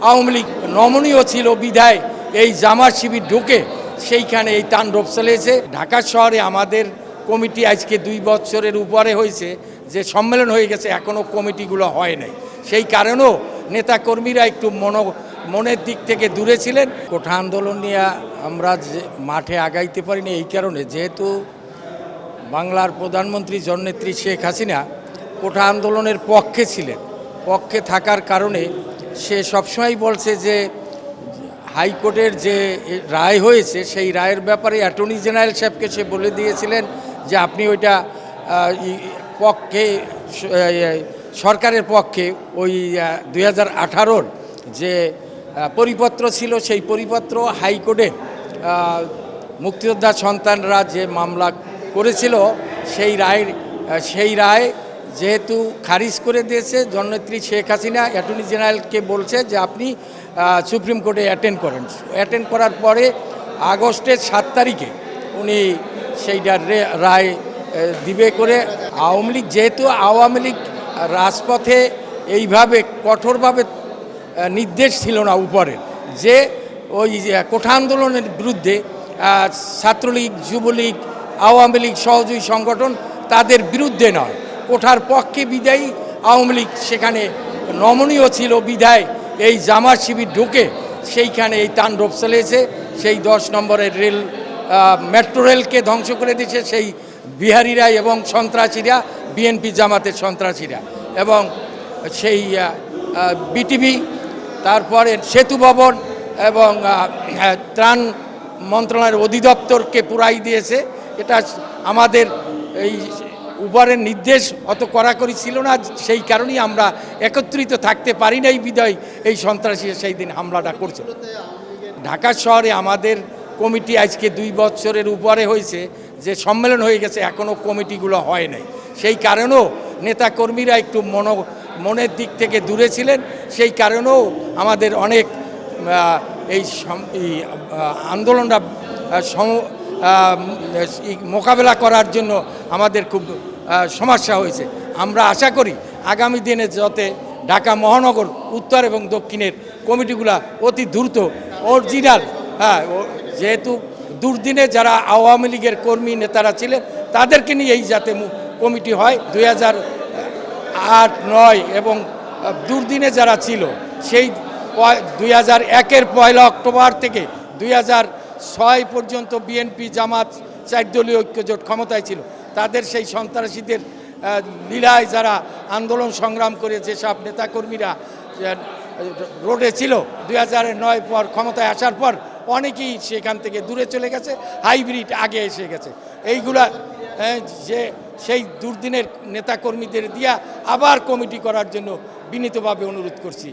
আওয়ামী লীগ নমনীয় ছিল, বিধায় এই জামাত শিবির ঢুকে সেইখানে এই তাণ্ডব চলেছে ঢাকা শহরে আমাদের কমিটি আজকে দুই বছরের উপরে হয়েছে, যে সম্মেলন হয়ে গেছে এখনও কমিটিগুলো হয় নাই। সেই কারণেও নেতাকর্মীরা একটু মন, মনের দিক থেকে দূরে ছিলেন। কোঠা আন্দোলন নিয়ে আমরা যে মাঠে আগাইতে পারিনি এই কারণে, যেহেতু বাংলার প্রধানমন্ত্রী জননেত্রী শেখ হাসিনা কোঠা আন্দোলনের পক্ষে ছিলেন, পক্ষে থাকার কারণে সে সবসময় বলছে যে হাইকোর্টের যে রায় হয়েছে, সেই রায়ের ব্যাপারে অ্যাটর্নি জেনারেল সাহেবকে সে বলে দিয়েছিলেন যে আপনি ওইটা পক্ষে সরকারের পক্ষে ওই দুই হাজার যে পরিপত্র ছিল, সেই পরিপত্র হাইকোর্টে মুক্তিযোদ্ধা সন্তানরা যে মামলা করেছিল, সেই রায়ের সেই রায় যেহেতু খারিজ করে দিয়েছে, জননেত্রী শেখ হাসিনা, অ্যাটর্নি জেনারেলকে বলছে যে আপনি সুপ্রিম কোর্টে অ্যাটেন্ড করেন। অ্যাটেন্ড করার পরে আগস্টের সাত তারিখে উনি সেইটার রায় দিবে করে আওয়ামী লীগ, যেহেতু আওয়ামী লীগ রাজপথে এইভাবে কঠোরভাবে নির্দেশ ছিল না উপরে, যে ওই কোঠা আন্দোলনের বিরুদ্ধে ছাত্রলীগ, যুবলীগ, আওয়ামী লীগ সহযোগী সংগঠন তাদের বিরুদ্ধে নয়। কোঠার পক্ষে বিদায়ী আওয়ামী লীগ। সেখানে নমনীয় ছিল বিদায় এই জামাত শিবির ঢুকে সেইখানে এই তাণ্ডব চলেছে সেই দশ নম্বরের রেল মেট্রো রেলকে ধ্বংস করে দিয়েছে সেই বিহারিরা এবং সন্ত্রাসীরা, বিএনপি জামাতের সন্ত্রাসীরা এবং সেই বিটিভি, তারপরে সেতু ভবন এবং ত্রাণ মন্ত্রণালয়ের অধিদপ্তরকে পুরাই দিয়েছে। এটা আমাদের এই উপরের নির্দেশ অত কড়াকড়ি ছিল না, সেই কারণেই আমরা একত্রিত থাকতে পারি নাই বিদায়। এই সন্ত্রাসী সেই দিন হামলাটা করছে। ঢাকা শহরে আমাদের কমিটি আজকে দুই বছরের উপরে হয়েছে, যে সম্মেলন হয়ে গেছে এখনও কমিটিগুলো হয় নাই। সেই কারণেও নেতাকর্মীরা একটু মন, মনের দিক থেকে দূরে ছিলেন, সেই কারণেও আমাদের অনেক এই আন্দোলনটা মোকাবেলা করার জন্য আমাদের খুব সমস্যা হয়েছে। আমরা আশা করি আগামী দিনে যাতে ঢাকা মহানগর উত্তর এবং দক্ষিণের কমিটিগুলা অতি দ্রুত অরিজিনাল হ্যাঁ যেহেতু দুর্দিনে যারা আওয়ামী লীগের কর্মী নেতারা ছিলেন, তাদেরকে নিয়ে এই যাতে কমিটি হয়। দুই আট, নয় এবং দুর্দিনে যারা ছিল, সেই দুই হাজার একের পয়লা অক্টোবর থেকে দুই ছয় পর্যন্ত বিএনপি জামাত চার দলীয় ঐক্যজোট ক্ষমতায় ছিল। তাদের সেই সন্ত্রাসীদের লীলায় যারা আন্দোলন সংগ্রাম করে যেসব নেতাকর্মীরা রোডে ছিল। দুই নয় পর ক্ষমতায় আসার পর অনেকেই সেখান থেকে দূরে চলে গেছে, হাইব্রিড আগে এসে গেছে। এইগুলা যে সেই দুর্দিনের নেতাকর্মীদের দিয়া আবার কমিটি করার জন্য বিনীতভাবে অনুরোধ করছি।